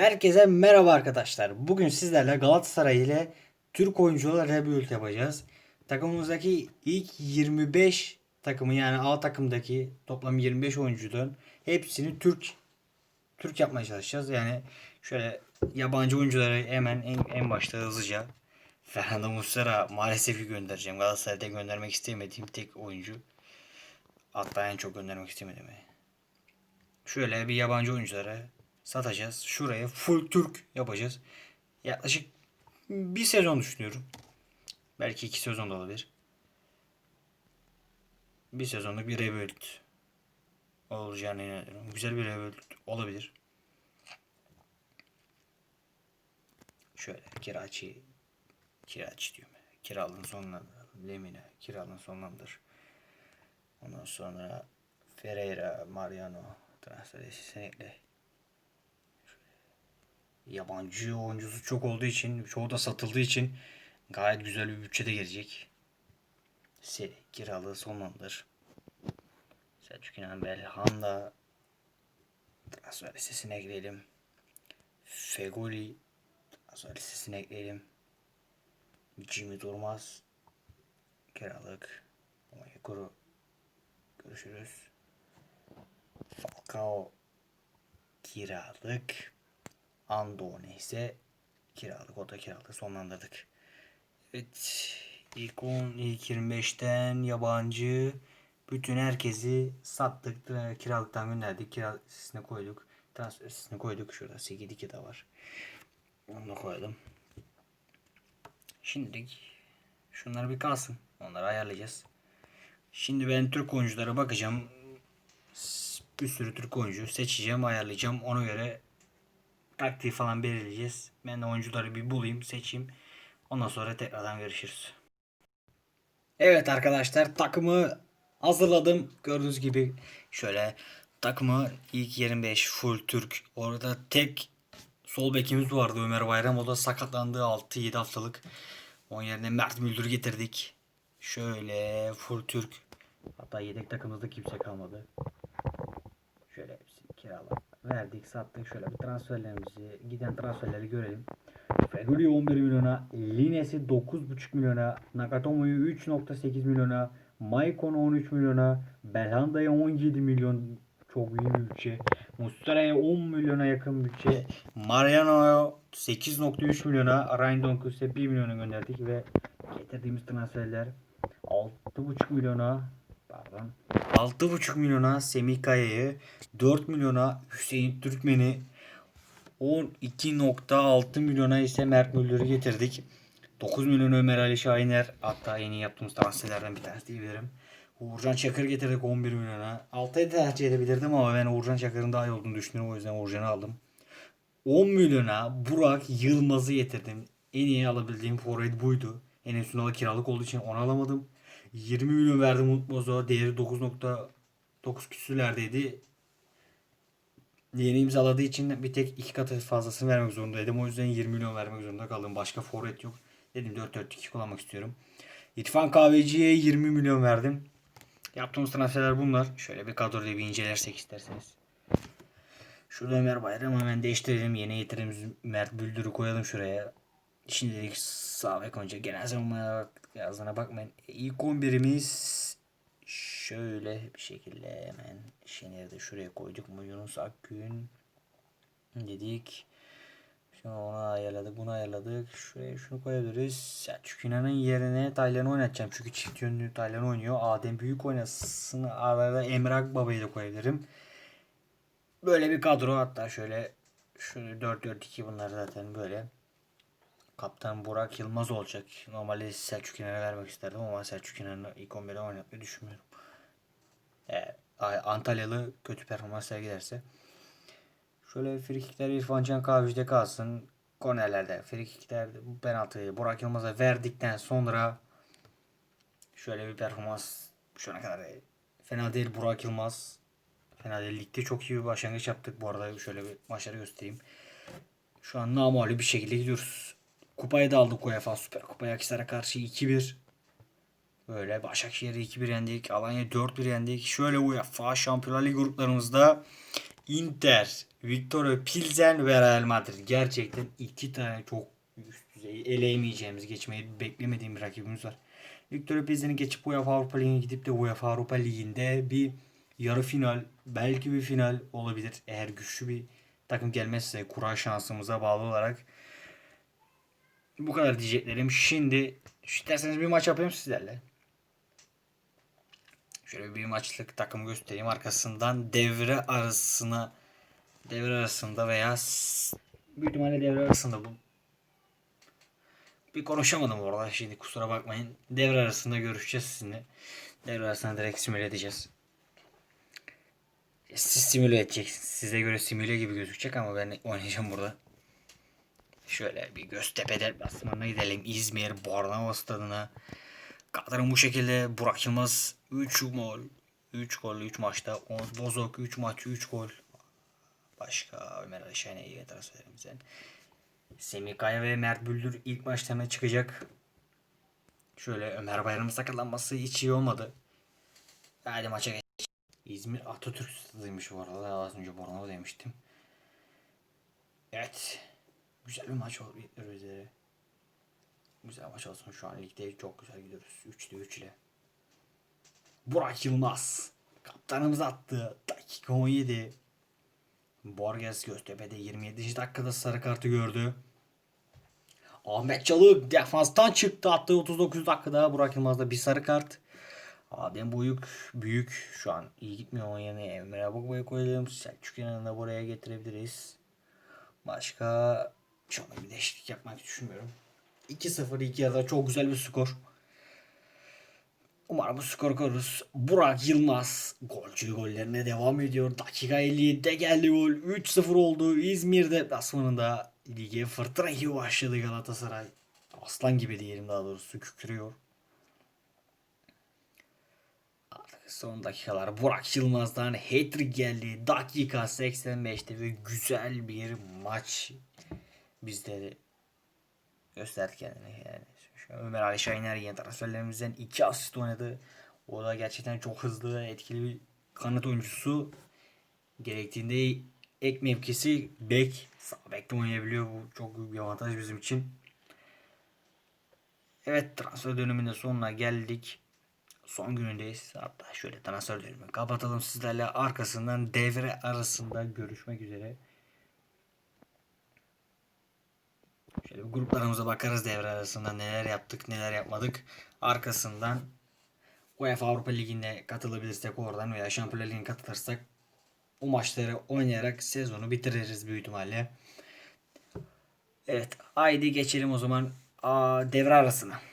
Herkese merhaba arkadaşlar. Bugün sizlerle Galatasaray ile Türk oyuncularla rebuild yapacağız. Takımımızdaki ilk 25 takımı yani A takımdaki toplam 25 oyuncudan hepsini Türk Türk yapmaya çalışacağız. Yani şöyle yabancı oyuncuları hemen en, en başta hızlıca Fernando Muslera maalesef ki göndereceğim. Galatasaray'da göndermek istemediğim tek oyuncu. Hatta en çok göndermek istemedim. Şöyle bir yabancı oyuncuları satacağız. Şuraya full Türk yapacağız. Yaklaşık bir sezon düşünüyorum. Belki iki sezon da olabilir. Bir sezonluk bir rebuild olacağını inanıyorum. Güzel bir rebuild olabilir. Şöyle Kiraçi Kiraçi diyorum. Kiralığın sonlandır. Lemina kiralığın sonlandır. Ondan sonra Ferreira, Mariano transfer ekle. Yabancı oyuncusu çok olduğu için, çoğu da satıldığı için gayet güzel bir bütçede gelecek. Seri kiralığı sonlandır. Selçuk İnan Belhanda transfer listesine ekleyelim. Fegoli transfer listesine ekleyelim. Jimmy Durmaz kiralık. Onyekuru görüşürüz. Falcao kiralık. Andone ise kiralık. O da kiralık sonlandırdık. Evet. İlk 10, ilk 25'ten yabancı bütün herkesi sattık. e, Kiralıktan gönderdik. Kira koyduk. Transfer listesine koyduk. Şurada 8 de var. Onu da koydum. Şimdilik şunlar bir kalsın. Onları ayarlayacağız. Şimdi ben Türk oyunculara bakacağım. Bir sürü Türk oyuncu seçeceğim, ayarlayacağım. Ona göre taktiği falan belirleyeceğiz. Ben de oyuncuları bir bulayım, seçeyim. Ondan sonra tekrardan görüşürüz. Evet arkadaşlar takımı hazırladım. Gördüğünüz gibi şöyle takımı ilk 25 full Türk. Orada tek sol bekimiz vardı Ömer Bayram. O da sakatlandı 6-7 haftalık. Onun yerine Mert Müldür getirdik. Şöyle full Türk. Hatta yedek takımımızda kimse kalmadı. Şöyle hepsini kirala verdik sattık. Şöyle bir transferlerimizi giden transferleri görelim. Feguli 11 milyona, Lines'i 9,5 milyona, Nakatomo'yu 3.8 milyona, Maicon 13 milyona, Belhanda'ya 17 milyon çok iyi bir bütçe. Muslera'ya 10 milyona yakın bütçe. Mariano'ya 8.3 milyona, Ryan ise 1 milyona gönderdik ve getirdiğimiz transferler 6.5 milyona pardon 6.5 milyona Semih Kaya'yı 4 milyona Hüseyin Türkmen'i 12.6 milyona ise Mert Müldür'ü getirdik. 9 milyon Ömer Ali Şahiner hatta yeni yaptığımız transferlerden bir tanesi diyebilirim. Uğurcan Çakır getirdik 11 milyona. 6'ya tercih edebilirdim ama ben Uğurcan Çakır'ın daha iyi olduğunu düşünüyorum. O yüzden Uğurcan'ı aldım. 10 milyona Burak Yılmaz'ı getirdim. En iyi alabildiğim forvet buydu. Enes Ünal'a kiralık olduğu için onu alamadım. 20 milyon verdim Umut Bozo. Değeri 9.9 küsürlerdeydi. Yeni imzaladığı için bir tek iki katı fazlasını vermek zorundaydım. O yüzden 20 milyon vermek zorunda kaldım. Başka forvet yok. Dedim 4-4-2 kullanmak istiyorum. İrfan Kahveci'ye 20 milyon verdim. Yaptığımız transferler bunlar. Şöyle bir kadroda bir incelersek isterseniz. Şurada Ömer Bayram hemen değiştirelim. Yeni getirdiğimiz Mert Büldür'ü koyalım şuraya. Şimdilik sağ bek önce genel savunmaya yazdığına bakmayın. İlk 11'imiz şöyle bir şekilde hemen Şener'i de şuraya koyduk mu Yunus Akgün dedik. Şimdi onu ayarladık, bunu ayarladık. Şuraya şunu koyabiliriz. Selçuk İnan'ın yerine Taylan'ı oynatacağım. Çünkü çift yönlü Taylan oynuyor. Adem Büyük oynasın. Arada Emre Akbaba'yı da koyabilirim. Böyle bir kadro hatta şöyle şöyle 4-4-2 bunlar zaten böyle. Kaptan Burak Yılmaz olacak. Normalde Selçuk İnan'a vermek isterdim ama Selçuk İnan'ı ilk 11'e oynatmayı düşünmüyorum. Ee, Antalyalı kötü performans sergilerse. Şöyle frikikler İrfan Can Kahveci'de kalsın. Kornerlerde frikikler penaltıyı Burak Yılmaz'a verdikten sonra şöyle bir performans şu ana kadar fena değil Burak Yılmaz. Fena değil. Ligde çok iyi bir başlangıç yaptık. Bu arada şöyle bir maçları göstereyim. Şu an namalü bir şekilde gidiyoruz. Kupayı da aldık UEFA Süper Kupayı Akhisar'a karşı 2-1. Böyle Başakşehir'i 2-1 yendik. Alanya 4-1 yendik. Şöyle UEFA Şampiyonlar Ligi gruplarımızda Inter, Victoria Pilsen ve Real Madrid. Gerçekten iki tane çok üst düzey eleyemeyeceğimiz, geçmeyi beklemediğim bir rakibimiz var. Victoria Pilsen'i geçip UEFA Avrupa Ligi'ne gidip de UEFA Avrupa Ligi'nde bir yarı final, belki bir final olabilir. Eğer güçlü bir takım gelmezse kura şansımıza bağlı olarak. Bu kadar diyeceklerim. Şimdi isterseniz bir maç yapayım sizlerle. Şöyle bir maçlık takımı göstereyim. Arkasından devre arasına devre arasında veya büyük ihtimalle devre arasında bu bir konuşamadım orada. Şimdi kusura bakmayın. Devre arasında görüşeceğiz sizinle. Devre arasında direkt simüle edeceğiz. Siz simüle edeceksiniz. Size göre simüle gibi gözükecek ama ben oynayacağım burada. Şöyle bir Göztepe deplasmanına gidelim. İzmir Bornova stadına. Kadro bu şekilde Burak Yılmaz 3 gol. 3 gol 3 maçta. Oğuz Bozok 3 maç 3 gol. Başka Ömer Ali Şene'yi transferimizden. Semih Kaya ve Mert Büldür ilk maçta hemen çıkacak. Şöyle Ömer Bayram'ın sakatlanması hiç iyi olmadı. Hadi maça geç. İzmir Atatürk stadıymış bu arada. Az önce Bornova demiştim. Evet. Güzel bir maç oldu üzere. Güzel maç olsun şu an ligde çok güzel gidiyoruz. 3'te 3 ile. Burak Yılmaz. Kaptanımız attı. Dakika 17. Borges Göztepe'de 27. dakikada sarı kartı gördü. Ahmet Çalık defanstan çıktı attı 39 dakikada. Burak Yılmaz'da bir sarı kart. Adem Büyük büyük şu an iyi gitmiyor onun yerine Emre Abubu'yu koyalım. Selçuk İnan'ı da buraya getirebiliriz. Başka şu anda bir değişiklik yapmak düşünmüyorum. 2-0 ilk yarıda çok güzel bir skor. Umarım bu skoru koruruz. Burak Yılmaz golcü gollerine devam ediyor. Dakika 57'de geldi gol. 3-0 oldu. İzmir deplasmanında lige fırtına gibi başladı Galatasaray. Aslan gibi diyelim daha doğrusu kükrüyor. Artık son dakikalar Burak Yılmaz'dan hat-trick geldi. Dakika 85'te ve güzel bir maç bizde de gösterdi kendini yani. Ömer Ali Şahiner yeni transferlerimizden 2 asist oynadı. O da gerçekten çok hızlı etkili bir kanat oyuncusu. Gerektiğinde ek mevkisi bek. Sağ bekte oynayabiliyor. Bu çok büyük bir avantaj bizim için. Evet transfer döneminde sonuna geldik. Son günündeyiz. Hatta şöyle transfer dönemini kapatalım sizlerle. Arkasından devre arasında görüşmek üzere. Şöyle bir gruplarımıza bakarız devre arasında neler yaptık neler yapmadık. Arkasından UEFA Avrupa Ligi'ne katılabilirsek oradan veya Şampiyonlar Ligi'ne katılırsak o maçları oynayarak sezonu bitiririz büyük ihtimalle. Evet haydi geçelim o zaman aa, devre arasına.